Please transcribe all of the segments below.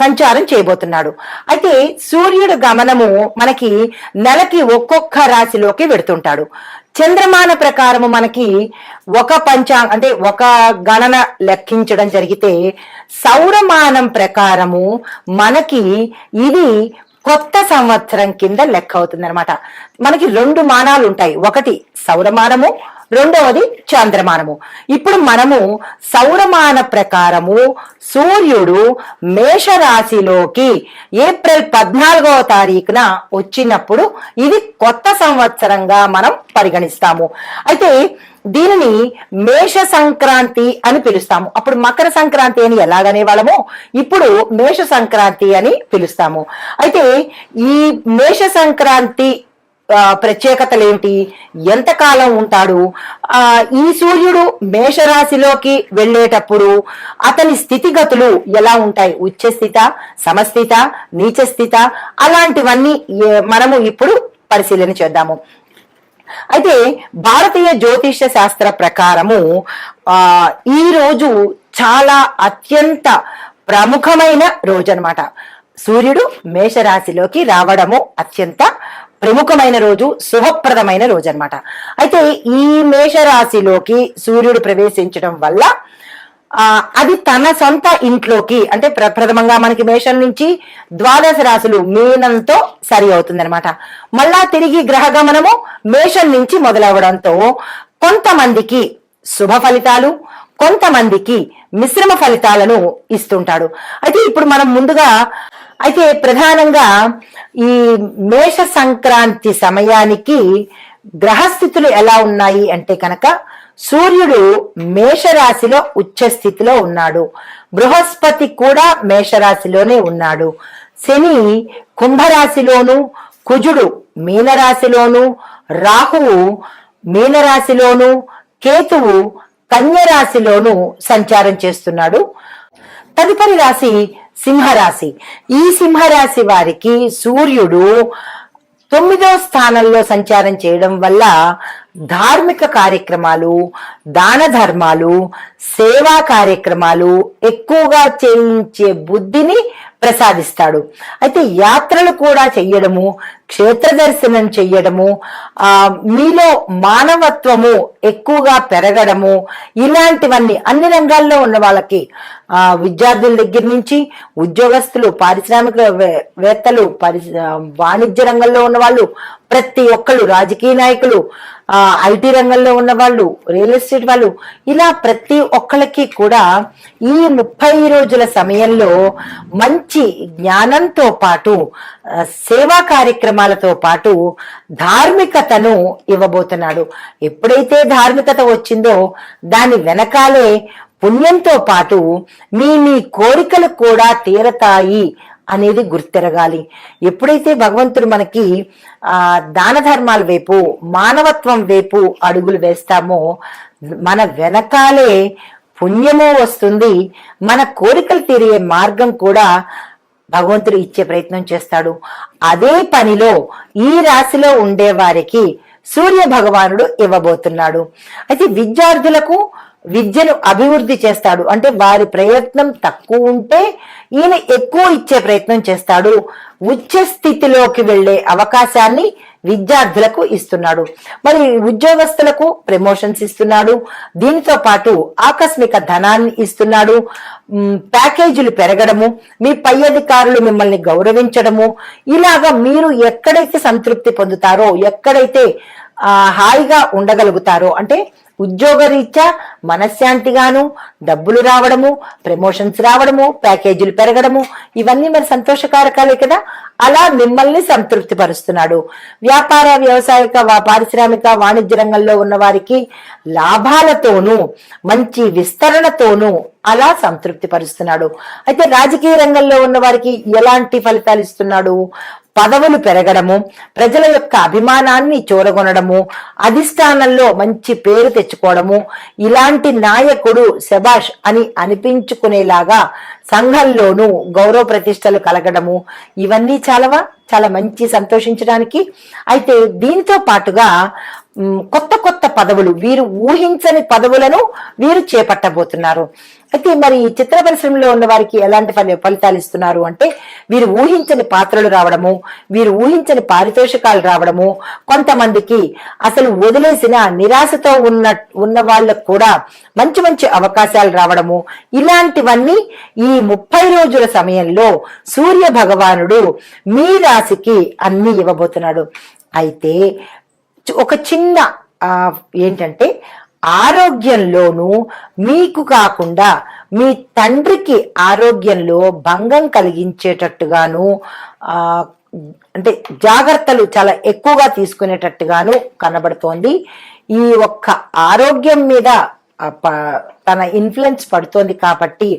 సంచారం చేయబోతున్నాడు. అయితే సూర్యుడు గమనము మనకి నెలకి ఒక్కొక్క రాశిలోకి వెడుతుంటాడు. చంద్రమాన ప్రకారము మనకి ఒక పంచాంగ అంటే ఒక గణన లెక్కించడం జరిగితే సౌరమానం ప్రకారము మనకి ఇది కొత్త సంవత్సరం కింద లెక్క అవుతుంది అనమాట మనకి రెండు మానాలు ఉంటాయి. ఒకటి సౌరమానము రెండవది చంద్రమానము. ఇప్పుడు మనము సౌరమాన ప్రకారము సూర్యుడు మేషరాశిలోకి ఏప్రిల్ పద్నాలుగవ తారీఖున వచ్చినప్పుడు ఇది కొత్త సంవత్సరంగా మనం పరిగణిస్తాము. అయితే దీనిని మేష సంక్రాంతి అని పిలుస్తాము. అప్పుడు మకర సంక్రాంతి అని ఎలాగనే వాళ్ళము? ఇప్పుడు మేష సంక్రాంతి అని పిలుస్తాము. అయితే ఈ మేష సంక్రాంతి ప్రత్యేకతలు ఏమిటి ఎంతకాలం ఉంటాడు? ఆ ఈ సూర్యుడు మేషరాశిలోకి వెళ్ళేటప్పుడు అతని స్థితిగతులు ఎలా ఉంటాయి? ఉచ్చస్థిత సమస్థిత నీచస్థిత అలాంటివన్నీ మనము ఇప్పుడు పరిశీలన చేద్దాము. అయితే భారతీయ జ్యోతిష శాస్త్ర ప్రకారము ఆ ఈ రోజు చాలా అత్యంత ప్రముఖమైన రోజు అనమాట సూర్యుడు మేషరాశిలోకి రావడము అత్యంత ప్రముఖమైన రోజు శుభప్రదమైన రోజు అన్నమాట. అయితే ఈ మేషరాశిలోకి సూర్యుడు ప్రవేశించడం వల్ల అది తన సొంత ఇంట్లోకి అంటే ప్రథమంగా మనకి మేషం నుంచి ద్వాదశ రాశులు మీనంతో సరి అవుతుందన్నమాట. మళ్ళా తిరిగి గ్రహ గమనము మేషం నుంచి మొదలవడంతో కొంతమందికి శుభ ఫలితాలు కొంతమందికి మిశ్రమ ఫలితాలను ఇస్తుంటాడు. అయితే ఇప్పుడు మనం ముందుగా అయితే ప్రధానంగా ఈ మేష సంక్రాంతి సమయానికి గ్రహస్థితులు ఎలా ఉన్నాయి అంటే కనుక సూర్యుడు మేషరాశిలో ఉచ్చ స్థితిలో ఉన్నాడు. బృహస్పతి కూడా మేషరాశిలోనే ఉన్నాడు. శని కుంభరాశిలోను కుజుడు మీనరాశిలోను రాహువు మీనరాశిలోను కేతువు కన్యరాశిలోను సంచారం చేస్తున్నాడు. తదుపరి రాశి సింహరాశి. ఈ సింహరాశి వారికి సూర్యుడు తొమ్మిదో స్థానంలో సంచారం చేయడం వల్ల ధార్మిక కార్యక్రమాలు దాన ధర్మాలు సేవా కార్యక్రమాలు ఎక్కువగా చేయించే బుద్ధిని ప్రసాదిస్తాడు. అయితే యాత్రలు కూడా చెయ్యడము క్షేత్ర దర్శనం చెయ్యడము ఆ మీలో మానవత్వము ఎక్కువగా పెరగడము ఇలాంటివన్నీ అన్ని రంగాల్లో ఉన్న వాళ్ళకి ఆ విద్యార్థుల దగ్గర నుంచి ఉద్యోగస్తులు పారిశ్రామిక వే- వేత్తలు పరి వాణిజ్య రంగంలో ఉన్న వాళ్ళు ప్రతి ఒక్కళ్ళు రాజకీయ నాయకులు ఐటీ రంగంలో ఉన్న వాళ్ళు రియల్ ఎస్టేట్ వాళ్ళు ఇలా ప్రతి ఒక్కళ్ళకి కూడా ఈ ముప్పై రోజుల సమయంలో మంచి జ్ఞానంతో పాటు సేవా కార్యక్రమాలతో పాటు ధార్మికతను ఇవ్వబోతున్నాడు. ఎప్పుడైతే ధార్మికత వచ్చిందో దాని వెనకాలే పుణ్యంతో పాటు మీ మీ కోరికలు కూడా తీరతాయి అనేది గుర్తెరగాలి. ఎప్పుడైతే భగవంతుడు మనకి ఆ దాన ధర్మాల వైపు మానవత్వం వైపు అడుగులు వేస్తామో మన వెనకాలే పుణ్యము వస్తుంది. మన కోరికలు తీరే మార్గం కూడా భగవంతుడు ఇచ్చే ప్రయత్నం చేస్తాడు. అదే పనిలో ఈ రాశిలో ఉండే వారికి సూర్య భగవానుడు ఇవ్వబోతున్నాడు. అయితే విద్యార్థులకు విద్యను అభివృద్ధి చేస్తాడు. అంటే వారి ప్రయత్నం తక్కువ ఉంటే ఈయన ఎక్కువ ఇచ్చే ప్రయత్నం చేస్తాడు. ఉచ్చ స్థితిలోకి వెళ్ళే అవకాశాన్ని విద్యార్థులకు ఇస్తున్నాడు. మరి ఉద్యోగస్తులకు ప్రమోషన్స్ ఇస్తున్నాడు. దీనితో పాటు ఆకస్మిక ధనాన్ని ఇస్తున్నాడు. ప్యాకేజీలు పెరగడము మీ పై అధికారులు మిమ్మల్ని గౌరవించడము ఇలాగా మీరు ఎక్కడైతే సంతృప్తి పొందుతారో ఎక్కడైతే హాయిగా ఉండగలుగుతారో అంటే ఉద్యోగరీత్యా మనశ్శాంతిగాను డబ్బులు రావడము ప్రమోషన్స్ రావడము ప్యాకేజీలు పెరగడము ఇవన్నీ మరి సంతోషకారకాలే కదా. అలా మిమ్మల్ని సంతృప్తి పరుస్తున్నాడు వ్యాపార వ్యవసాయక పారిశ్రామిక వాణిజ్య రంగంలో ఉన్న వారికి లాభాలతోనూ మంచి విస్తరణతోనూ అలా సంతృప్తి పరుస్తున్నాడు అయితే రాజకీయ రంగంలో ఉన్న వారికి ఎలాంటి ఫలితాలు ఇస్తున్నాడు? పదవులు పెరగడము ప్రజల యొక్క అభిమానాన్ని చూరగొనడము అధిష్టానంలో మంచి పేరు తెచ్చుకోవడము ఇలాంటి నాయకుడు శబాష్ అని అనిపించుకునేలాగా సంఘంలోనూ గౌరవ ప్రతిష్టలు కలగడము ఇవన్నీ చాలవా? చాలా మంచి సంతోషించడానికి. అయితే దీంతో పాటుగా కొత్త కొత్త పదవులు వీరు ఊహించని పదవులను వీరు చేపట్టబోతున్నారు. అయితే మరి ఈ చిత్ర పరిశ్రమలో ఉన్న వారికి ఎలాంటి ఫలి ఫలితాలు ఇస్తున్నారు అంటే వీరు ఊహించని పాత్రలు రావడము వీరు ఊహించని పారితోషికాలు రావడము కొంతమందికి అసలు వదిలేసిన నిరాశతో ఉన్న ఉన్న వాళ్ళకు కూడా మంచి మంచి అవకాశాలు రావడము ఇలాంటివన్నీ ఈ ముప్పై రోజుల సమయంలో సూర్య భగవానుడు మీ రాశికి అన్ని ఇవ్వబోతున్నాడు. అయితే ఒక చిన్న ఏంటంటే ఆరోగ్యంలోనూ మీకు కాకుండా మీ తండ్రికి ఆరోగ్యంలో భంగం కలిగించేటట్టుగాను అంటే జాగ్రత్తలు చాలా ఎక్కువగా తీసుకునేటట్టుగాను కనబడుతోంది. ఈ ఒక్క ఆరోగ్యం మీద తన ఇన్ఫ్లుయెన్స్ పడుతోంది కాబట్టి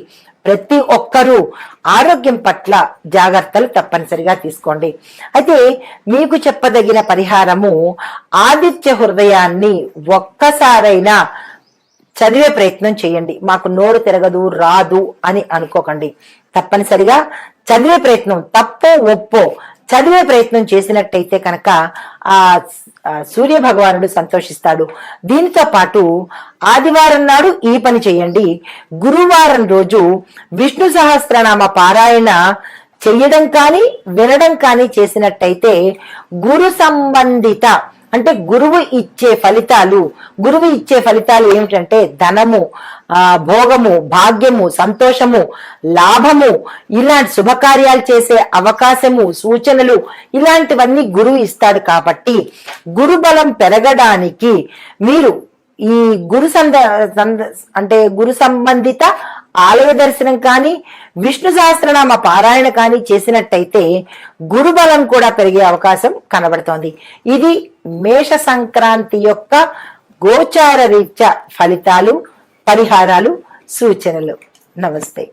ప్రతి ఒక్కరూ ఆరోగ్యం పట్ల జాగ్రత్తలు తప్పనిసరిగా తీసుకోండి. అయితే మీకు చెప్పదగిన పరిహారము ఆదిత్య హృదయాన్ని ఒక్కసారైనా చదివే ప్రయత్నం చేయండి. మాకు నోరు తిరగదు రాదు అని అనుకోకండి. తప్పనిసరిగా చదివే ప్రయత్నం తప్పో ఒప్పో చదివే ప్రయత్నం చేసినట్టయితే కనుక ఆ సూర్య భగవానుడు సంతోషిస్తాడు. దీనితో పాటు ఆదివారం నాడు ఈ పని చేయండి. గురువారం రోజు విష్ణు సహస్రనామ పారాయణ చెయ్యడం కానీ వినడం కానీ చేసినట్టయితే గురు సంబంధిత అంటే గురువు ఇచ్చే ఫలితాలు గురువు ఇచ్చే ఫలితాలు ఏమిటంటే ధనము ఆ భోగము భాగ్యము సంతోషము లాభము ఇలాంటి శుభకార్యాలు చేసే అవకాశము సూచనలు ఇలాంటివన్నీ గురువు ఇస్తాడు కాబట్టి గురు బలం పెరగడానికి మీరు ఈ గురు సంద సంద అంటే గురు సంబంధిత ఆలయ దర్శనం కానీ విష్ణు సహస్రనామ పారాయణ కానీ చేసినట్టయితే గురుబలం కూడా పెరిగే అవకాశం కనబడుతోంది. ఇది మేష సంక్రాంతి యొక్క గోచార రీత్యా ఫలితాలు పరిహారాలు సూచనలు. నమస్తే.